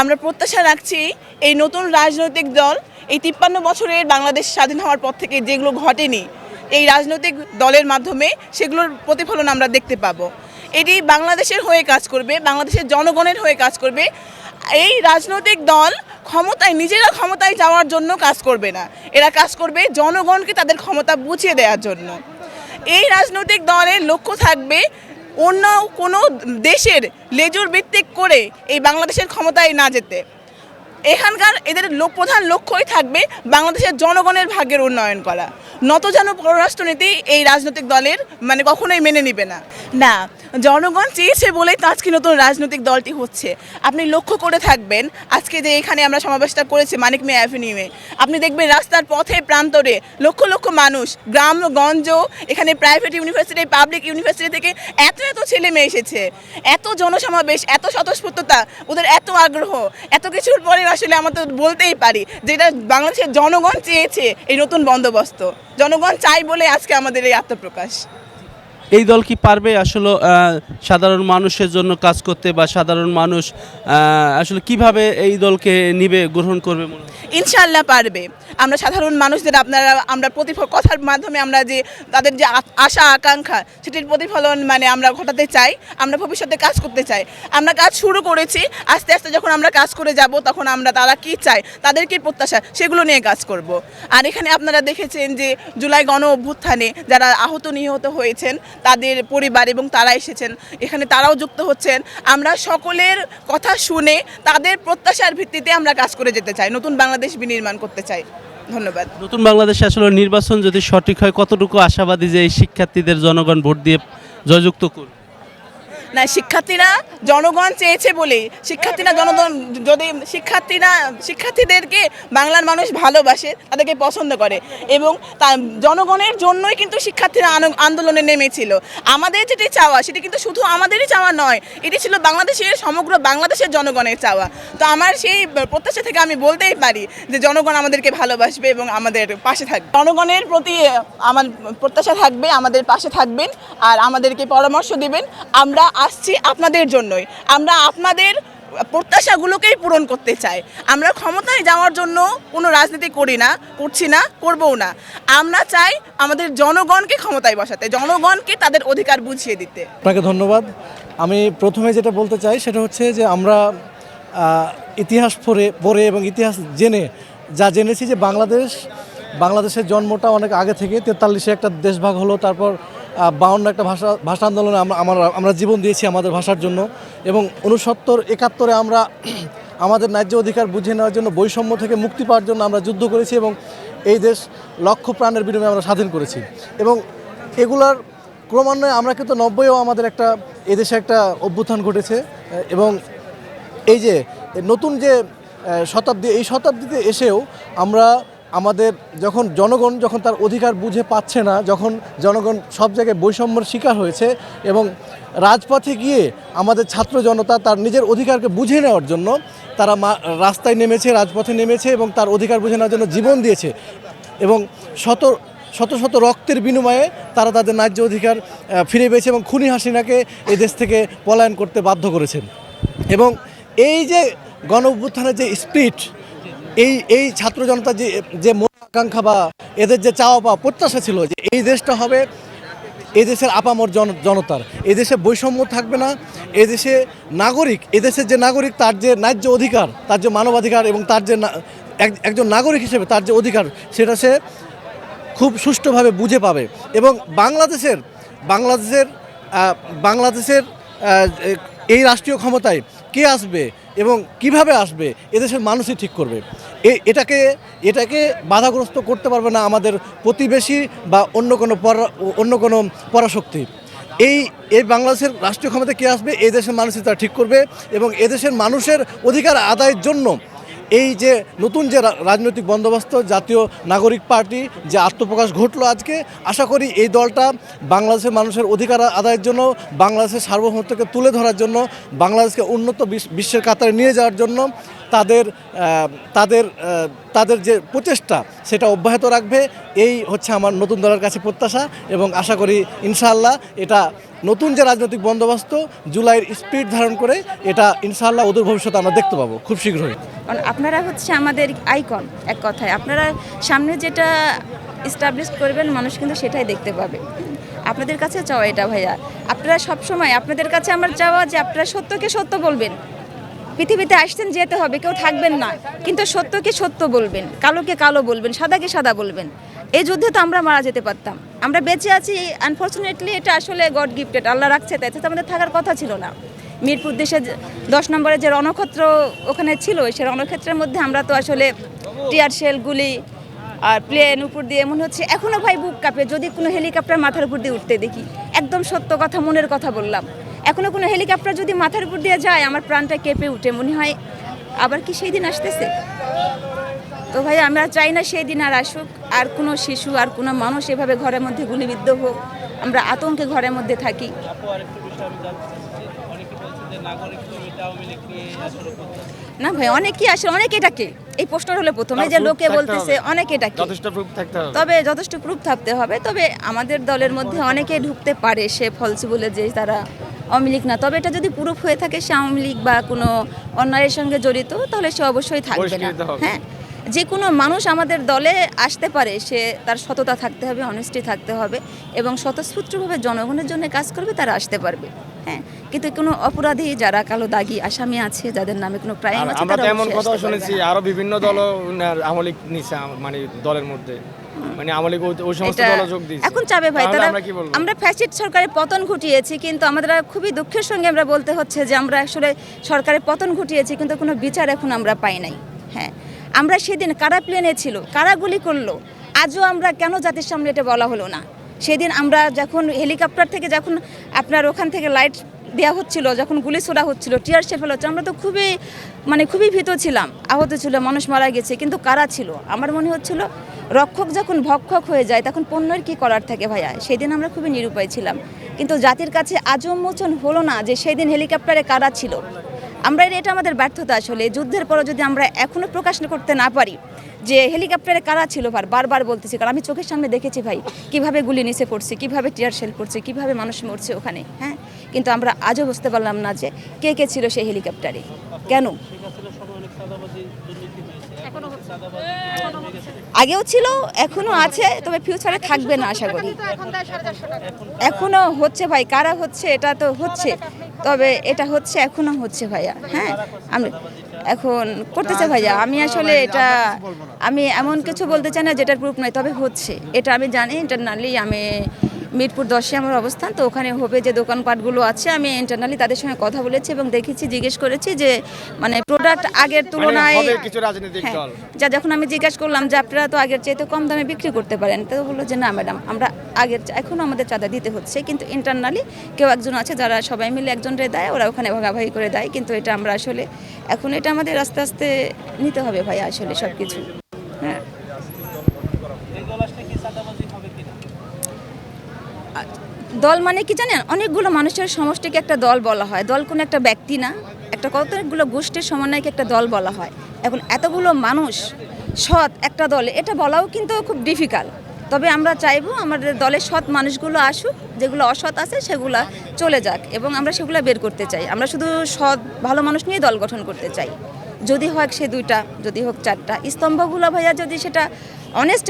আমরা প্রত্যাশা রাখছি এই নতুন রাজনৈতিক দল এই তিপ্পান্ন বছরের বাংলাদেশ স্বাধীন হওয়ার পর থেকে যেগুলো ঘটেনি, এই রাজনৈতিক দলের মাধ্যমে সেগুলোর প্রতিফলন আমরা দেখতে পাবো। এটি বাংলাদেশের হয়ে কাজ করবে, বাংলাদেশের জনগণের হয়ে কাজ করবে। এই রাজনৈতিক দল ক্ষমতায়, নিজেরা ক্ষমতায় যাওয়ার জন্য কাজ করবে না। এরা কাজ করবে জনগণকে তাদের ক্ষমতা বুঝিয়ে দেওয়ার জন্য। এই রাজনৈতিক দলের লক্ষ্য থাকবে অন্য কোনো দেশের লেজুর ভিত্তিক করে এই বাংলাদেশের ক্ষমতায় না যেতে। এখানকার এদের লোক প্রধান লক্ষ্যই থাকবে বাংলাদেশের জনগণের ভাগ্যের উন্নয়ন করা। নত যেন পররাষ্ট্রনীতি এই রাজনৈতিক দলের মানে কখনোই মেনে নিবে না। না, জনগণ চেয়েছে বলেই তো আজকে নতুন রাজনৈতিক দলটি হচ্ছে। আপনি লক্ষ্য করে থাকবেন আজকে যে এখানে আমরা সমাবেশটা করেছি মানিক মে অ্যাভিনিউয়ে। আপনি দেখবেন রাস্তার পথে প্রান্তরে লক্ষ লক্ষ মানুষ গ্রামগঞ্জ এখানে প্রাইভেট ইউনিভার্সিটি পাবলিক ইউনিভার্সিটি থেকে এত এত ছেলে মেয়ে এসেছে। এত জনসমাবেশ, এত স্বতঃস্ফূর্ততা, ওদের এত আগ্রহ, এত কিছুর পরে আসলে আমরা তো বলতেই পারি যেটা বাংলাদেশের জনগণ চেয়েছে এই নতুন বন্দোবস্ত। জনগণ চাই বলে আজকে আমাদের এই আত্মপ্রকাশ। এই দল কি পারবে আসলে সাধারণ মানুষের জন্য কাজ করতে বা সাধারণ মানুষ আসলে কীভাবে এই দলকে নিবে, গ্রহণ করবে ইনশাল্লাহ পারবে। আমরা সাধারণ মানুষদের আপনারা, আমরা প্রতিফল, কথার মাধ্যমে আমরা যে, তাদের যে আশা, আকাঙ্ক্ষা, সেটির প্রতিফলন মানে আমরা ঘটাতে চাই, আমরা ভবিষ্যতে কাজ করতে চাই। আমরা কাজ শুরু করেছি, আস্তে আস্তে যখন আমরা কাজ করে যাব, তখন আমরা তারা কি চায়, তাদের কি প্রত্যাশা, সেগুলো নিয়ে কাজ করব। আর এখানে আপনারা দেখেছেন যে, জুলাই গণ অভ্যুত্থানে যারা আহত নিহত হয়েছেন তাদের পরিবার এবং তারা এসেছেন। এখানে তারাও যুক্ত হচ্ছেন। আমরা সকলের কথা শুনে তাদের প্রত্যাশার ভিত্তিতে আমরা কাজ করে যেতে চাই, নতুন বাংলাদেশ বিনির্মাণ করতে চাই। ধন্যবাদ। নতুন বাংলাদেশে আসলে নির্বাচন যদি সঠিক হয়, কতটুকু আশাবাদী যে এই শিক্ষার্থীদের জনগণ ভোট দিয়ে জয়যুক্ত করবে? না, শিক্ষার্থীরা জনগণ চেয়েছে বলেই। শিক্ষার্থীরা জনগণ, যদি শিক্ষার্থীরা, শিক্ষার্থীদেরকে বাংলার মানুষ ভালোবাসে, তাদেরকে পছন্দ করে, এবং তা জনগণের জন্যই কিন্তু শিক্ষার্থীরা আনো- আন্দোলনে নেমেছিল। আমাদের যেটি চাওয়া, সেটি কিন্তু শুধু আমাদেরই চাওয়া নয়, এটি ছিল বাংলাদেশের, সমগ্র বাংলাদেশের জনগণের চাওয়া। তো আমার সেই প্রত্যাশা থেকে আমি বলতেই পারি যে জনগণ আমাদেরকে ভালোবাসবে এবং আমাদের পাশে থাকবে। জনগণের প্রতি আমার প্রত্যাশা থাকবে, আমাদের পাশে থাকবেন, আর আমাদেরকে পরামর্শ দিবেন। আমরা আসছি আপনাদের জন্যই। আমরা আপনাদের প্রত্যাশাগুলোকেই পূরণ করতে চাই। আমরা ক্ষমতায় যাওয়ার জন্য কোনো রাজনীতি করি না, করছি না, করবও না। আমরা চাই আমাদের জনগণকে ক্ষমতায় বসাতে, জনগণকে তাদের অধিকার বুঝিয়ে দিতে। আপনাকে ধন্যবাদ। আমি প্রথমে যেটা বলতে চাই সেটা হচ্ছে যে আমরা ইতিহাস পড়ে পড়ে এবং ইতিহাস জেনে, যা জেনেছি যে বাংলাদেশ, বাংলাদেশের জন্মটা অনেক আগে থেকে, তেতাল্লিশে একটা দেশভাগ হলো, তারপর বাউন্ন একটা ভাষা ভাষা আন্দোলনে আমরা আমরা আমরা জীবন দিয়েছি আমাদের ভাষার জন্য। এবং উনসত্তর একাত্তরে আমরা আমাদের ন্যায্য অধিকার বুঝে নেওয়ার জন্য, বৈষম্য থেকে মুক্তি পাওয়ার জন্য আমরা যুদ্ধ করেছি এবং এই দেশ লক্ষ প্রাণের বিনিময়ে আমরা স্বাধীন করেছি। এবং এগুলার ক্রমান্বয়ে আমরা কিন্তু নব্বইও আমাদের একটা এদেশে একটা অভ্যুত্থান ঘটেছে। এবং এই যে, নতুন যে শতাব্দী, এই শতাব্দীতে এসেও আমরা আমাদের যখন জনগণ যখন তার অধিকার বুঝে পাচ্ছে না, যখন জনগণ সব জায়গায় বৈষম্যের শিকার হয়েছে এবং রাজপথে গিয়ে আমাদের ছাত্র জনতা তার নিজের অধিকারকে বুঝে নেওয়ার জন্য তারা রাস্তায় নেমেছে, রাজপথে নেমেছে এবং তার অধিকার বুঝে নেওয়ার জন্য জীবন দিয়েছে এবং শত শত শত রক্তের বিনিময়ে তারা তাদের ন্যায্য অধিকার ফিরে পেয়েছে এবং খুনি হাসিনাকে এই দেশ থেকে পলায়ন করতে বাধ্য করেছেন। এবং এই যে গণ যে স্পিড এই এই ছাত্র জনতার যে যে আকাঙ্ক্ষা বা এদের যে চাওয়া পাওয়া প্রত্যাশা ছিল যে এই দেশটা হবে এই দেশের আপামর জন, জনতার, এই দেশে বৈষম্য থাকবে না, এই দেশে নাগরিক এদেশের যে নাগরিক তার যে ন্যায্য অধিকার, তার যে মানবাধিকার এবং তার যে একজন নাগরিক হিসেবে তার যে অধিকার সেটা সে খুব সুষ্ঠুভাবে বুঝে পাবে এবং বাংলাদেশের বাংলাদেশের বাংলাদেশের এই রাষ্ট্রীয় ক্ষমতায় কে আসবে এবং কীভাবে আসবে এদেশের মানুষই ঠিক করবে। এটাকে এটাকে বাধাগ্রস্ত করতে পারবে না আমাদের প্রতিবেশী বা অন্য কোনো অন্য কোনো পরাশক্তি। এই এই বাংলাদেশের রাষ্ট্রীয় ক্ষমতা কে আসবে? এই দেশের মানুষই তা ঠিক করবে এবং এদেশের মানুষের অধিকার আদায়ের জন্য এই যে নতুন যে রাজনৈতিক বন্দোবস্ত, জাতীয় নাগরিক পার্টি যে আত্মপ্রকাশ ঘটলো আজকে, আশা করি এই দলটা বাংলাদেশের মানুষের অধিকার আদায়ের জন্য, বাংলাদেশের সার্বভৌমত্বকে তুলে ধরার জন্য, বাংলাদেশকে উন্নত বিশ- বিশ্বের কাতারে নিয়ে যাওয়ার জন্য তাদের তাদের তাদের যে প্রচেষ্টা সেটা অব্যাহত রাখবে। এই হচ্ছে আমার নতুন দলের কাছে প্রত্যাশা এবং আশা করি ইনশাআল্লাহ এটা নতুন যে রাজনৈতিক বন্দোবস্ত জুলাইয়ের স্পিড ধারণ করে এটা ইনশাআল্লাহ অদূর ভবিষ্যতে আমরা দেখতে পাবো খুব শীঘ্রই। কারণ আপনারা হচ্ছে আমাদের আইকন এক কথায়। আপনারা সামনে যেটা এস্টাবলিশ করবেন মানুষ কিন্তু সেটাই দেখতে পাবে। আপনাদের কাছে চাওয়া এটা ভাইয়া। আপনারা সব সময় আপনাদের কাছে আমার চাওয়া যে আপনারা সত্যকে সত্য বলবেন। পৃথিবীতে আসছেন যেতে হবে, কেউ থাকবেন না। কিন্তু সত্যকে সত্য বলবেন, কালোকে কালো বলবেন, সাদাকে সাদা বলবেন। এই যুদ্ধে তো আমরা মারা যেতে পারতাম। আমরা বেঁচে আছি আনফর্চুনেটলি এটা আসলে গড গিফটেড আল্লাহ রাখছে তাই তো আমাদের থাকার কথা ছিল না। মিরপুর দেশে দশ নম্বরে যে রণক্ষেত্র ওখানে ছিল সে রণক্ষেত্রের মধ্যে আমরা তো আসলে টিয়ার শেল, গুলি আর প্লেন উপর দিয়ে মনে হচ্ছে। এখনও ভাই বুক কাঁপে, যদি কোনো হেলিকপ্টার মাথার উপর দিয়ে উঠতে দেখি। একদম সত্য কথা, মনের কথা বললাম। এখনও কোনো হেলিকপ্টার যদি মাথার উপর দিয়ে যায় আমার প্রাণটা কেঁপে উঠে। মনে হয় আবার কি সেই দিন আসতেছে? তো ভাই আমরা চাই না সেই দিন আর আসুক আর কোনো শিশু আর কোনো মানুষ এভাবে ঘরের মধ্যে গুলিবিদ্ধ হোক। আমরা আতঙ্কে ঘরের মধ্যে থাকি। না ভাই অনেকেই আসে অনেকে এটাকে এই প্রশ্নটা হলো প্রথমে যে লোকে বলতেছে অনেকে এটাকে যথেষ্ট প্রুফ থাকতে হবে। তবে যথেষ্ট প্রুফ থাকতে হবে। তবে আমাদের দলের মধ্যে অনেকে ঢুকতে পারে সে ফলস বলে যে তারা আওয়ামী লীগ না। তবে এটা যদি প্রুফ হয়ে থাকে সে আওয়ামী লীগ বা কোনো অন্যায়ের সঙ্গে জড়িত তাহলে সে অবশ্যই থাকবে না। হ্যাঁ যে কোনো মানুষ আমাদের দলে আসতে পারে সে তার সততা থাকতে হবে অনেস্টি থাকতে হবে এবং স্বতঃস্ফূর্তভাবে জনগণের জন্য কাজ করবে তারা আসতে পারবে। হ্যাঁ কিন্তু কোনো অপরাধী যারা কালো দাগি আসামি আছে যাদের নামে কোনো ক্রাইম আছে আমরা তারা তো এমন অবশ্যই কথা শুনেছি। আরও বিভিন্ন দল আমলিক নিছে মানে দলের মধ্যে। মানে আমলিক ওই- সমস্ত দল যোগ দিয়েছে। এখন চাবে ভাই তারা আমরা ফ্যাসিস্ট সরকারের পতন ঘটিয়েছি কিন্তু আমাদের খুবই দুঃখের সঙ্গে আমরা বলতে হচ্ছে যে আমরা আসলে সরকারের পতন ঘটিয়েছি কিন্তু কোনো বিচার এখন আমরা পাই নাই। হ্যাঁ আমরা সেদিন কারা প্লেনে ছিল কারা গুলি করল আজও আমরা কেন জাতির সামনে এটা বলা হলো না? সেদিন আমরা যখন হেলিকপ্টার থেকে যখন আপনার ওখান থেকে লাইট দেওয়া হচ্ছিল যখন গুলি ছোড়া হচ্ছিল টিয়ার ফেলা হচ্ছে আমরা তো খুবই মানে খুবই ভীত ছিলাম আহত ছিল মানুষ মারা গেছে কিন্তু কারা ছিল? আমার মনে হচ্ছিল রক্ষক যখন ভক্ষক হয়ে যায়, তখন পণ্যের কি করার থাকে ভাইয়া? সেদিন আমরা খুবই নিরুপায় ছিলাম। কিন্তু জাতির কাছে আজও মোচন হলো না যে সেদিন হেলিকপ্টারে কারা ছিল। আমরা এটা আমাদের ব্যর্থতা আসলে। যুদ্ধের পরও যদি আমরা এখনও প্রকাশ করতে না পারি যে হেলিকপ্টারে কারা ছিল ভার বারবার বলতেছি, কারণ আমি চোখের সামনে দেখেছি ভাই, কীভাবে গুলি নিচে পড়ছে, কীভাবে টিয়ার শেল পড়ছে কীভাবে মানুষ মরছে ওখানে হ্যাঁ? কিন্তু আমরা আজও বুঝতে পারলাম না যে কে কে ছিল সেই হেলিকপ্টারে। কেন? আগেও ছিল, এখনও আছে, তবে ফিউচারে থাকবে না, আশা করি। এখনও হচ্ছে ভাই, কারা হচ্ছে এটা তো হচ্ছে, তবে এটা হচ্ছে, এখনও হচ্ছে ভাইয়া হ্যাঁ? আমি এখন করতেছে ভাইয়া, আমি আসলে এটা, আমি এমন কিছু বলতে চাই না যেটার প্রুফ নাই, তবে হচ্ছে, এটা আমি জানি ইন্টারনালি আমি মিরপুর দশে আমার অবস্থান তো ওখানে হবে যে দোকানপাটগুলো আছে আমি ইন্টারনালি তাদের সঙ্গে কথা বলেছি এবং দেখেছি জিজ্ঞেস করেছি যে মানে প্রোডাক্ট আগের মানে তুলনায় কিছু রাজনৈতিক হ্যাঁ, দল। যা যখন আমি জিজ্ঞেস করলাম যে আপনারা তো আগের চাইতে কম দামে বিক্রি করতে পারেন? তো বলল যে না ম্যাডাম আমরা আগের চা- এখনও আমাদের চাঁদা দিতে হচ্ছে কিন্তু ইন্টারনালি কেউ একজন আছে যারা সবাই মিলে একজনরে দেয় ওরা ওখানে ভাগাভাগি করে দেয় কিন্তু এটা আমরা আসলে এখন এটা আমাদের আস্তে আস্তে নিতে হবে ভাই আসলে সব কিছু হ্যাঁ এই দল আসলে কি চাঁদাবাজি হবে কিনা দল মানে কি জানেন? অনেকগুলো মানুষের সমষ্টিকে একটা দল বলা হয়। দল কোনো একটা ব্যক্তি না, একটা কতগুলো গোষ্ঠীর সমন্বয়কে একটা দল বলা হয়। এখন এতগুলো মানুষ সৎ একটা দলে, এটা বলাও কিন্তু খুব ডিফিকাল্ট তবে আমরা চাইব আমাদের দলের সৎ মানুষগুলো আসুক, যেগুলো অসৎ আছে সেগুলো চলে যাক এবং আমরা সেগুলো বের করতে চাই। আমরা শুধু সৎ, ভালো মানুষ নিয়ে দল গঠন করতে চাই। যদি হোক সে দুইটা, যদি হোক চারটা। স্তম্ভগুলো ভাইয়া যদি সেটা অনেস্ট